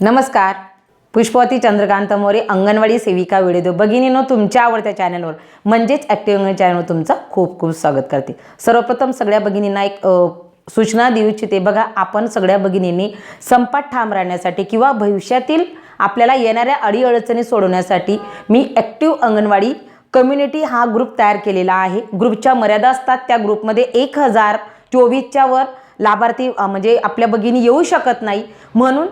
नमस्कार. पुष्पवती चंद्रकांत मोरे अंगणवाडी सेविका व्हिडिओ भगिनीनो तुमच्या आवडत्या चॅनलवर म्हणजेच ॲक्टिव्ह अंगण चॅनलवर तुमचं खूप खूप स्वागत करते. सर्वप्रथम सगळ्या भगिनींना एक सूचना देऊ इच्छिते. बघा आपण सगळ्या भगिनींनी संपात ठाम राहण्यासाठी किंवा भविष्यातील आपल्याला येणाऱ्या अडीअडचणी सोडवण्यासाठी मी ॲक्टिव्ह अंगणवाडी कम्युनिटी हा ग्रुप तयार केलेला आहे. ग्रुपच्या मर्यादा असतात त्या ग्रुपमध्ये एक हजार चोवीसच्या वर लाभार्थी म्हणजे आपल्या भगिनी येऊ शकत नाही. म्हणून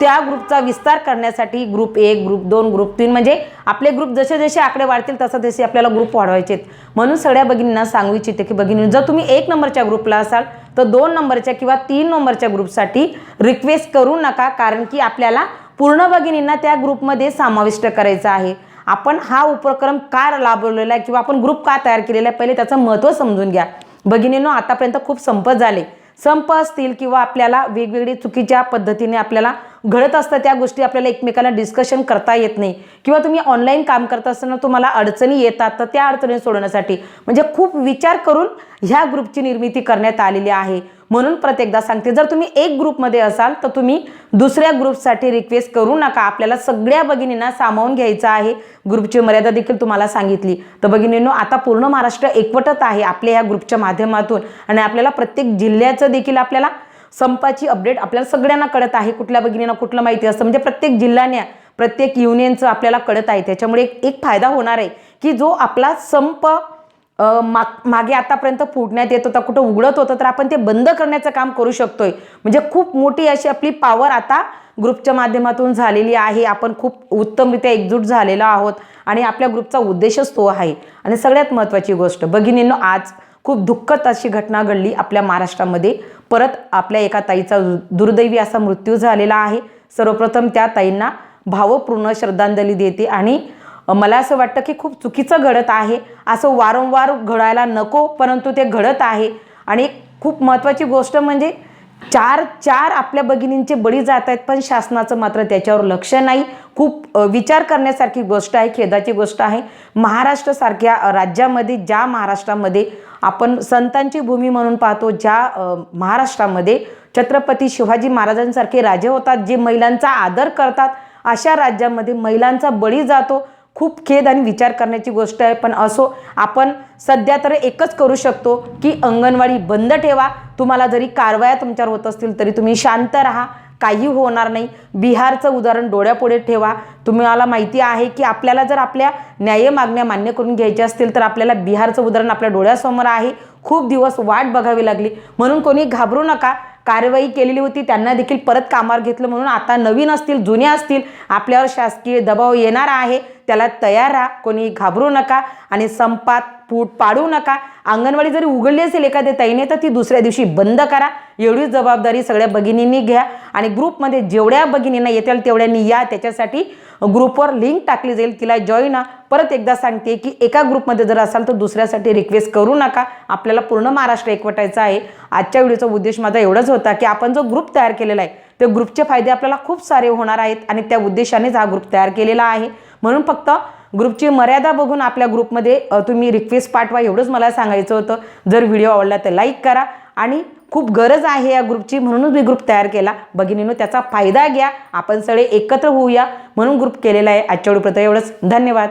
त्या ग्रुपचा विस्तार करण्यासाठी ग्रुप एक ग्रुप दोन ग्रुप तीन म्हणजे आपले ग्रुप जसे जसे आकडे वाढतील तसे तसे आपल्याला ग्रुप वाढवायचे आहेत. म्हणून सगळ्या भगिनींना सांगू इच्छिते की भगिनी जर तुम्ही एक नंबरच्या ग्रुपला असाल तर दोन नंबरच्या किंवा तीन नंबरच्या ग्रुपसाठी रिक्वेस्ट करू नका कारण की आपल्याला पूर्ण भगिनींना त्या ग्रुपमध्ये समाविष्ट करायचं आहे. आपण हा उपक्रम का राबवलेला आहे किंवा आपण ग्रुप का तयार केलेला आहे पहिले त्याचं महत्त्व समजून घ्या. भगिनींनो आतापर्यंत खूप संप झाले. संप असतील किंवा आपल्याला वेगवेगळी चुकीच्या पद्धतीने आपल्याला घडत असतात त्या गोष्टी आपल्याला एकमेकाला डिस्कशन करता येत नाही. किंवा तुम्ही ऑनलाईन काम करत असताना तुम्हाला अडचणी येतात तर त्या अडचणी सोडवण्यासाठी. म्हणजे खूप विचार करून ह्या ग्रुपची निर्मिती करण्यात आलेली आहे. म्हणून प्रत्येकदा सांगते जर तुम्ही एक ग्रुपमध्ये असाल तर तुम्ही दुसऱ्या ग्रुपसाठी रिक्वेस्ट करू नका. आपल्याला सगळ्या भगिनींना सामावून घ्यायचं आहे. ग्रुपची मर्यादा देखील तुम्हाला सांगितली. तर भगिनींनो आता पूर्ण महाराष्ट्र एकवटत आहे आपल्या या ग्रुपच्या माध्यमातून. आणि आपल्याला प्रत्येक जिल्ह्याचं देखील आपल्याला संपाची अपडेट आपल्याला सगळ्यांना कळत आहे कुठल्या भगिनींना कुठलं माहिती असतं. म्हणजे प्रत्येक जिल्ह्याने प्रत्येक युनियनचं आपल्याला कळत आहे. त्याच्यामुळे एक एक फायदा होणार आहे की जो आपला संप माग मागे आतापर्यंत फुटण्यात येत होता कुठं उघडत होतं तर आपण ते बंद करण्याचं काम करू शकतोय. म्हणजे खूप मोठी अशी आपली पॉवर आता ग्रुपच्या माध्यमातून झालेली आहे. आपण खूप उत्तमरित्या एकजूट झालेलो आहोत आणि आपल्या ग्रुपचा उद्देशच तो आहे. आणि सगळ्यात महत्त्वाची गोष्ट भगिनींनो आज खूप दुःखद अशी घटना घडली आपल्या महाराष्ट्रामध्ये. परत आपल्या एका ताईचा दु- दुर्दैवी असा मृत्यू झालेला आहे. सर्वप्रथम त्या ताईंना भावपूर्ण श्रद्धांजली देते आणि मला असं वाटतं की खूप चुकीचं घडत आहे. असं वारंवार घडायला नको परंतु ते घडत आहे. आणि खूप महत्त्वाची गोष्ट म्हणजे चार चार आपल्या भगिनींचे बळी जात आहेत पण शासनाचं मात्र त्याच्यावर लक्ष नाही. खूप विचार करण्यासारखी गोष्ट आहे खेदाची गोष्ट आहे. महाराष्ट्रासारख्या राज्यामध्ये ज्या महाराष्ट्रामध्ये आपण संतांची भूमी म्हणून पाहतो ज्या महाराष्ट्रामध्ये छत्रपती शिवाजी महाराजांसारखे राजे होतात जे महिलांचा आदर करतात अशा राज्यामध्ये महिलांचा बळी जातो. खूप खेद आणि विचार करण्याची गोष्ट आहे पण असो आपण सध्या तर एकच करू शकतो की अंगणवाडी बंद ठेवा. तुम्हाला जरी कारवाया तुमच्यावर होत असतील तरी तुम्ही शांत राहा. काही होणार नाही. बिहारचं उदाहरण डोळ्यापुढे ठेवा. तुम्हाला माहिती आहे की आपल्याला जर आपल्या न्याय मागण्या मान्य करून घ्यायच्या असतील तर आपल्याला बिहारचं उदाहरण आपल्या डोळ्यासमोर आहे. खूप दिवस वाट बघावी लागली. म्हणून कोणी घाबरू नका. कारवाई केलेली होती. त्यांना देखील परत कामावर घेतलं. म्हणून आता नवीन असतील जुने असतील आपल्यावर शासकीय दबाव येणार आहे. त्याला तयार राहा. कोणी घाबरू नका आणि संपात फूट पाडू नका. अंगणवाडी जरी उघडली असेल एखाद्या ताईने तर ती दुसऱ्या दिवशी बंद करा. एवढीच जबाबदारी सगळ्या भगिनींनी घ्या आणि ग्रुपमध्ये जेवढ्या भगिनींना येतील तेवढ्यांनी या. त्याच्यासाठी ग्रुपवर लिंक टाकली जाईल. तिला जॉईन परत एकदा सांगते की एका ग्रुपमध्ये जर असाल तर दुसऱ्यासाठी रिक्वेस्ट करू नका. आपल्याला पूर्ण महाराष्ट्र एकवटायचं आहे. आजच्या व्हिडिओचा उद्देश माझा एवढाच होता की आपण जो ग्रुप तयार केलेला आहे ते ग्रुपचे फायदे आपल्याला खूप सारे होणार आहेत आणि त्या उद्देशानेच हा ग्रुप तयार केलेला आहे. म्हणून फक्त ग्रुपची मर्यादा बघून आपल्या ग्रुपमध्ये तुम्ही रिक्वेस्ट पाठवा एवढंच मला सांगायचं होतं. जर व्हिडिओ आवडला तर लाईक करा आणि खूप गरज आहे या ग्रुपची म्हणूनच मी ग्रुप तयार केला. भगिनीनो त्याचा फायदा घ्या. आपण सगळे एकत्र होऊया. म्हणून ग्रुप केलेला आहे. आजच्या व्हिडिओपर्यंत एवढंच. धन्यवाद.